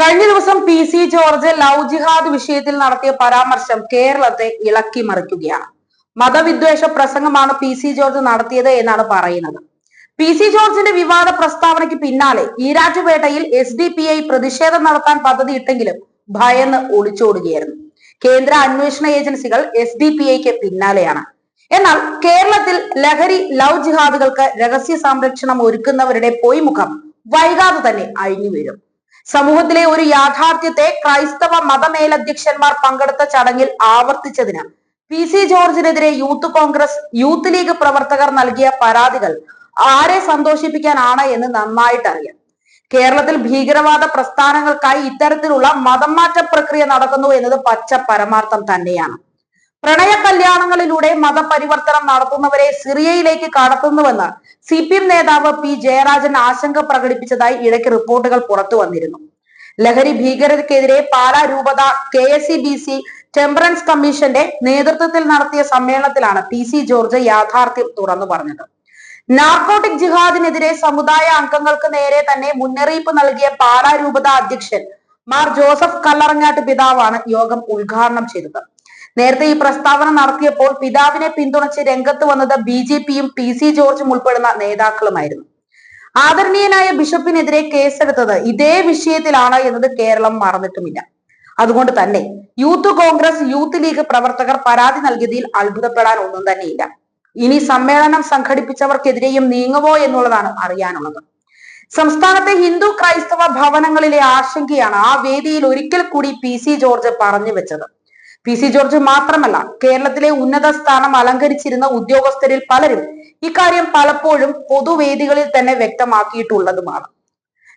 കഴിഞ്ഞ ദിവസം P C George love jihad വിഷയത്തിൽ നടത്തിയ പരാമർശം കേരളത്തെ ഇളക്കി മറിക്കുകയാണ്. മതവിദ്വേഷ പ്രസംഗമാണ് പി സി ജോർജ് നടത്തിയത് എന്നാണ് പറയുന്നത്. പി സി ജോർജിന്റെ വിവാദ പ്രസ്താവനയ്ക്ക് പിന്നാലെ ഈരാറ്റുപേട്ടയിൽ എസ് ഡി പി ഐ പ്രതിഷേധം നടത്താൻ പദ്ധതി ഇട്ടെങ്കിലും ഭയന്ന് ഒളിച്ചോടുകയായിരുന്നു. കേന്ദ്ര അന്വേഷണ ഏജൻസികൾ എസ് ഡി പി ഐക്ക് പിന്നാലെയാണ്. എന്നാൽ കേരളത്തിൽ ലഹരി ലവ് ജിഹാദുകൾക്ക് രഹസ്യ സംരക്ഷണം ഒരുക്കുന്നവരുടെ പൊയ്മുഖം വൈകാതെ തന്നെ അഴിഞ്ഞു വീഴും സമൂഹത്തിലെ ഒരു യാഥാർത്ഥ്യത്തെ ക്രൈസ്തവ മതമേലധ്യക്ഷന്മാർ പങ്കെടുത്ത ചടങ്ങിൽ ആവർത്തിച്ചതിന് പി സി ജോർജിനെതിരെ യൂത്ത് കോൺഗ്രസ് യൂത്ത് ലീഗ് പ്രവർത്തകർ നൽകിയ പരാതികൾ ആരെ സന്തോഷിപ്പിക്കാനാണ് എന്ന് നന്നായിട്ട് അറിയാം കേരളത്തിൽ ഭീകരവാദ പ്രസ്ഥാനങ്ങൾക്കായി ഇത്തരത്തിലുള്ള മതം മാറ്റ പ്രക്രിയ നടക്കുന്നു എന്നത് പച്ച പരമാർത്ഥം തന്നെയാണ്. പ്രണയ കല്യാണങ്ങളിലൂടെ മതപരിവർത്തനം നടത്തുന്നവരെ സിറിയയിലേക്ക് കടത്തുന്നുവെന്ന് സി പി എം നേതാവ് പി ജയരാജൻ ആശങ്ക പ്രകടിപ്പിച്ചതായി ഇടയ്ക്ക് റിപ്പോർട്ടുകൾ പുറത്തു വന്നിരുന്നു. ലഹരി ഭീകരതയ്ക്കെതിരെ പാലാ രൂപത K S C B C temperance കമ്മീഷന്റെ നേതൃത്വത്തിൽ നടത്തിയ സമ്മേളനത്തിലാണ് പി സി ജോർജ് യാഥാർത്ഥ്യം തുറന്നു പറഞ്ഞത്. നാർക്കോട്ടിക് ജിഹാദിനെതിരെ സമുദായ അംഗങ്ങൾക്ക് നേരെ തന്നെ മുന്നറിയിപ്പ് നൽകിയ പാലാ രൂപത അധ്യക്ഷൻ മാർ ജോസഫ് കല്ലറങ്ങാട്ട് പിതാവാണ് യോഗം ഉദ്ഘാടനം ചെയ്തത്. നേരത്തെ ഈ പ്രസ്താവന നടത്തിയപ്പോൾ പിതാവിനെ പിന്തുണച്ച് രംഗത്ത് വന്നത് ബി ജെ പിയും പി സി ജോർജും ഉൾപ്പെടുന്ന നേതാക്കളുമായിരുന്നു. ആദരണീയനായ ബിഷപ്പിനെതിരെ കേസെടുത്തത് ഇതേ വിഷയത്തിലാണ് എന്നത് കേരളം മറന്നിട്ടുമില്ല. അതുകൊണ്ട് തന്നെ യൂത്ത് കോൺഗ്രസ് യൂത്ത് ലീഗ് പ്രവർത്തകർ പരാതി നൽകിയതിൽ അത്ഭുതപ്പെടാൻ ഒന്നും തന്നെയില്ല. ഇനി സമ്മേളനം സംഘടിപ്പിച്ചവർക്കെതിരെയും നീങ്ങുമോ എന്നുള്ളതാണ് അറിയാനുള്ളത്. സംസ്ഥാനത്തെ ഹിന്ദു ക്രൈസ്തവ ഭവനങ്ങളിലെ ആശങ്കയാണ് ആ വേദിയിൽ ഒരിക്കൽ കൂടി പി സി ജോർജ് പറഞ്ഞു വെച്ചത്. പി സി ജോർജ് മാത്രമല്ല കേരളത്തിലെ ഉന്നത സ്ഥാനം അലങ്കരിച്ചിരുന്ന ഉദ്യോഗസ്ഥരിൽ പലരും ഇക്കാര്യം പലപ്പോഴും പൊതുവേദികളിൽ തന്നെ വ്യക്തമാക്കിയിട്ടുള്ളതുമാണ്.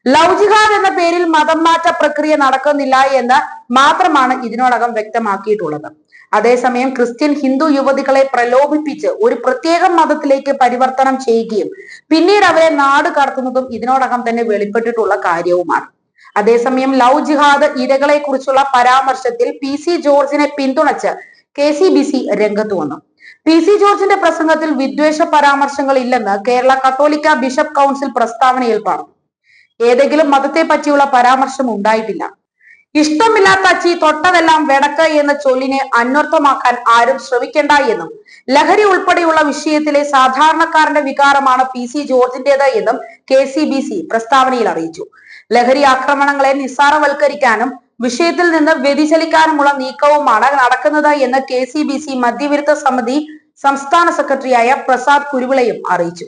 ലവ് ജിഹാദ് എന്ന പേരിൽ മതം മാറ്റ പ്രക്രിയ നടക്കുന്നില്ല എന്ന് മാത്രമാണ് ഇതിനോടകം വ്യക്തമാക്കിയിട്ടുള്ളത്. അതേസമയം ക്രിസ്ത്യൻ ഹിന്ദു യുവതികളെ പ്രലോഭിപ്പിച്ച് ഒരു പ്രത്യേക മതത്തിലേക്ക് പരിവർത്തനം ചെയ്യുകയും പിന്നീട് അവരെ നാട് കടത്തുന്നതും ഇതിനോടകം തന്നെ വെളിപ്പെട്ടിട്ടുള്ള കാര്യവുമാണ്. അതേസമയം ലവ് ജിഹാദ് ഇരകളെ കുറിച്ചുള്ള പരാമർശത്തിൽ പി സി ജോർജിനെ പിന്തുണച്ച് കെ സി ബി സി രംഗത്ത് വന്നു. പി സി ജോർജിന്റെ പ്രസംഗത്തിൽ വിദ്വേഷ പരാമർശങ്ങൾ ഇല്ലെന്ന് കേരള കത്തോലിക്ക ബിഷപ്പ് കൗൺസിൽ പ്രസ്താവനയിൽ പറഞ്ഞു. ഏതെങ്കിലും മതത്തെ പറ്റിയുള്ള പരാമർശം ഉണ്ടായിട്ടില്ല. ഇഷ്ടമില്ലാത്ത അച്ചി തൊട്ടതെല്ലാം വെടക്ക് എന്ന ചൊല്ലിനെ അന്വർത്ഥമാക്കാൻ ആരും ശ്രമിക്കേണ്ട എന്നും ലഹരി ഉൾപ്പെടെയുള്ള വിഷയത്തിലെ സാധാരണക്കാരന്റെ വികാരമാണ് പി സി ജോർജിന്റേത് എന്നും കെ സി ബി സി പ്രസ്താവനയിൽ അറിയിച്ചു. ലഹരി ആക്രമണങ്ങളെ നിസ്സാരവൽക്കരിക്കാനും വിഷയത്തിൽ നിന്ന് വ്യതിചലിക്കാനുമുള്ള നീക്കവുമാണ് നടക്കുന്നത് എന്ന് കെ സി ബി സി മദ്യവിരുദ്ധ സമിതി സംസ്ഥാന സെക്രട്ടറിയായ പ്രസാദ് കുരുവിളയും അറിയിച്ചു.